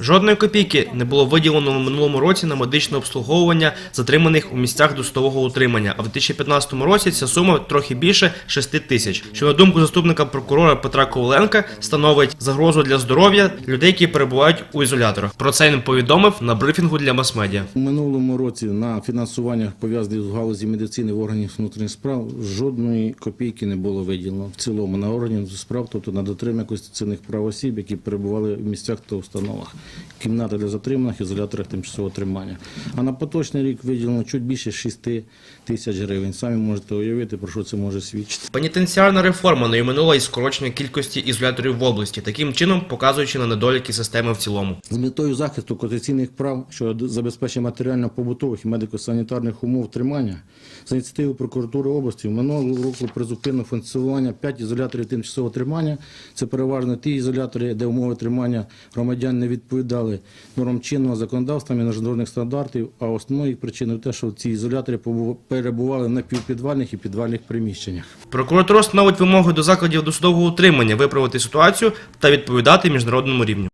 Жодної копійки не було виділено в минулому році на медичне обслуговування затриманих у місцях досудового утримання. А в 2015 році ця сума трохи більше 6 тисяч, що на думку заступника прокурора Петра Коваленка становить загрозу для здоров'я людей, які перебувають у ізоляторах. Про це він повідомив на брифінгу для мас-медіа. У минулому році на фінансування пов'язаних з галузі медицини в органів внутрішніх справ жодної копійки не було виділено в цілому на органів справ, тобто на дотримання конституційних прав осіб, які перебували в місцях та установах, кімнати для затриманих, ізоляторах тимчасового тримання. А на поточний рік виділено чуть більше 6 тисяч гривень. Самі можете уявити, про що це може свідчити. Пенітенціарна реформа не оминула і скорочення кількості ізоляторів в області, таким чином показуючи на недоліки системи в цілому. З метою захисту конституційних прав щодо забезпечення матеріально-побутових і медико-санітарних умов тримання за ініціативою прокуратури області в минулого року призупинено функціонування 5 ізоляторів тимчасового тримання. Це переважно ті ізолятори, де умови тримання громадян не відповідали нормам чинного законодавства, міжнародних стандартів. А основною причиною те, що ці ізолятори перебували на півпідвальних і підвальних приміщеннях. Прокуратура становить вимоги до закладів досудового утримання виправити ситуацію та відповідати міжнародному рівню.